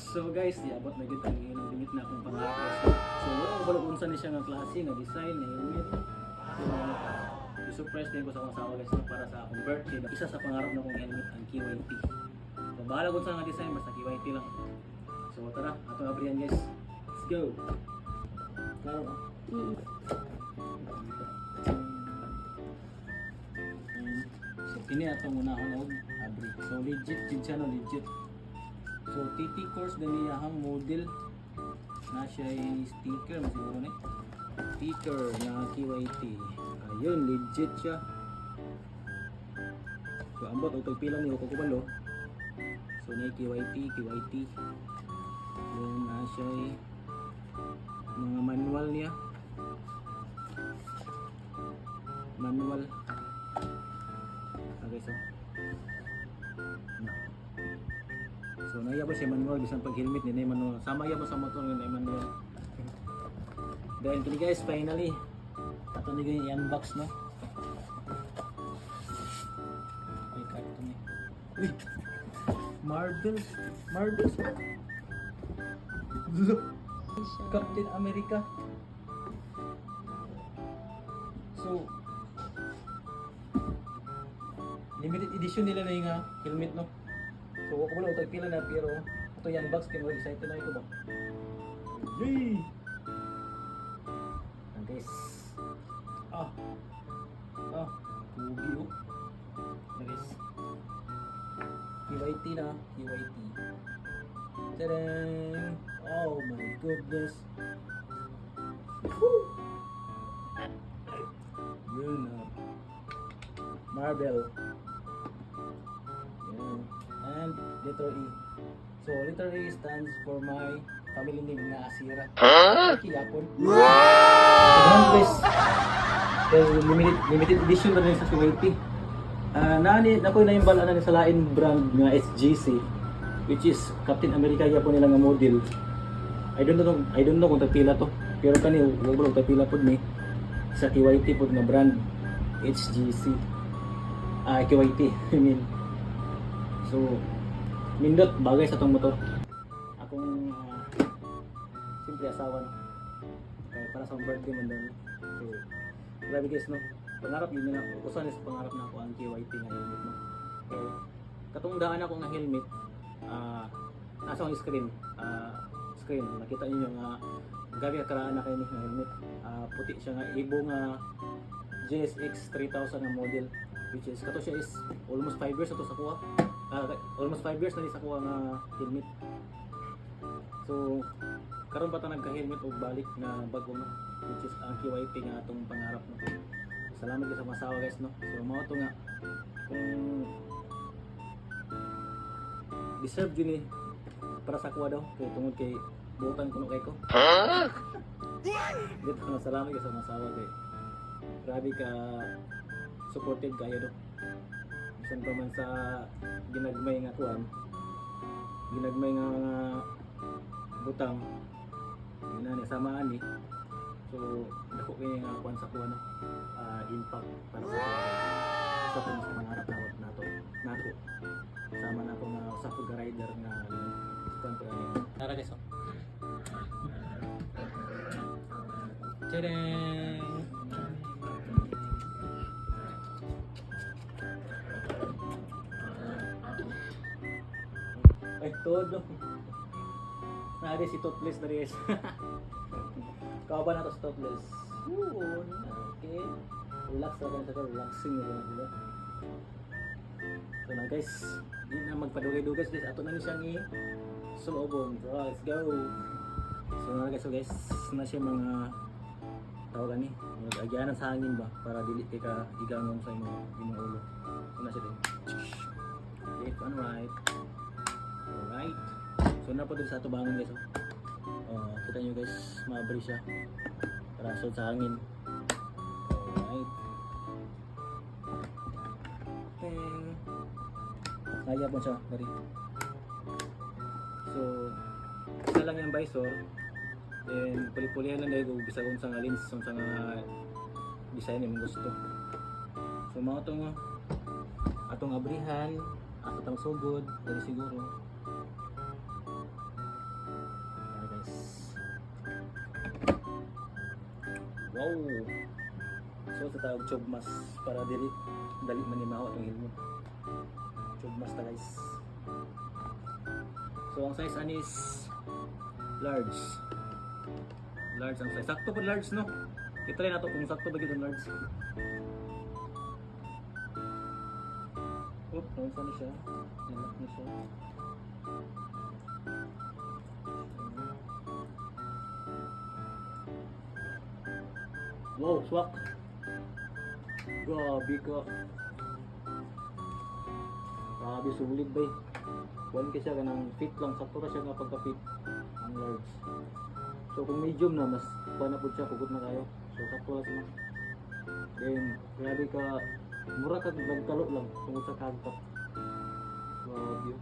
So guys, iabot na gyud ang ilang limit na akong pangarap. So wala ko balik unsa ni siya nga klase nga design nga helmet. So i-surprise din ko sa akong asawa guys no, para sa akong birthday. Isa sa pangarap na kong helmet ang KYT. So bahala kung sa nga design basta KYT lang. So tara, atong abrihan guys. Let's go. Klaro ba? Mm. So kini atong unahon og abri. So legit jud siya no legit. So TT course din niya ang model na siya sticker siguro ni. Sticker na KYT. Ayun legit siya. So ambot og pila ni ko kubalo. So na KYT, KYT. Yun na siya mga manual niya. Manual. Okay, so. So naya ba siya manual bisan pag helmet ni manual. Sama ya mo sa motor ni manual. Then kini guys finally ato ni gani i-unbox no. Ay karton ni. Uy. Marbles. Marbles. Captain America. So, limited edition nila na yung ah, helmet no. So, ako wala utag pila na pero ito yan box kaya mga excited na ito ba. Yay! And this. Ah. Ah. Pugi oh. And this. KYT na. KYT. Tadang! Oh my goodness. Woo! Yun na. Marble. And letter E. So, letter E stands for my family name na Asira. Huh? Kiyapon. Wow! limited, limited edition na rin sa Suwelty. Ah, nani, nakoy na yung bala na sa lain brand nga SGC which is Captain America yapon nila nga model. I don't know I don't know kung tagpila to. Pero kani wag ba tagpila pod ni sa KYT pod nga brand HGC. Ah KYT I mean. So nindot bagay sa tong motor. Akong ah, simple asawa no. Kaya para sa birthday man daw. So grabe guys no. Pangarap yun na usan sa pangarap na ako ang KYT nga helmet no. So katong daan ako nga helmet ah nasa ang screen ah screen makita niyo nga gabi karaan na kayo nga helmet Ah, puti siya nga ibo nga GSX 3000 nga model which is kato siya is almost 5 years ato sa kuha Ah, almost 5 years na di sa kuha nga helmet. So karon pa ta nagka helmet og balik na bago no which is ang KYT nga atong pangarap no salamat sa mga asawa guys no? So mao to nga. Kung deserve yun eh para sa kuha daw kay tungod kay buutan ko no kay ko. Dito nga salamat ka sa mga asawa kay grabe ka supported kayo do bisan pa man sa ginagmay nga kuan ginagmay nga nga butang yun na ni samaan ni. So dako kay nga kuan sa kuan no ah, impact para sa sa kung sa pangarap na nato nato. Sama na ako na sa pag rider nga kuan pa ni tara guys oh. Todo. Nari si Topless na rin. Kawa na to si Topless. Yun. Okay. Relax na lang sa relaxing na lang. So na guys, di na magpadugay-dugay guys. Ato na ni siyang i sumobong. So let's go. So na guys, so guys, na siya mga tawagan ni nag-agyanan sa hangin ba para dili ka igangon sa imong imong ulo. So na siya din. Left and right. Alright. So na dun sa tubangan guys. Oh. Uh, kita nyo guys, mabri siya. Para sud sa hangin. Alright. Ting. Kaya po siya, dari. So, isa lang yung visor. Then, puli-pulihan lang dahil kung bisa kung sa nga lens, kung sa nga design yung gusto. So, mga itong atong abrihan, akitang sugod pero siguro. Ayan guys. Wow! So tatawag chobmas para diri dali manimawa ang ilmo. Chobmas ta guys. So ang size anis large. Large ang size. Sakto po large no? Kitry na to kung sakto ba gid large. Oop, nausa na siya. Nilak na siya. Wow, swak. Grabe ka. Grabe, sulit ba eh. One kasi siya fit lang. Sakto ra siya nga pagka-fit. Ang large. So kung medium na, mas pa na po siya. Kugot na kayo. So sakto lang siya. Then, grabe ka. Mura ka nagkalo lang. Tungkol sa kagtap. Grabe.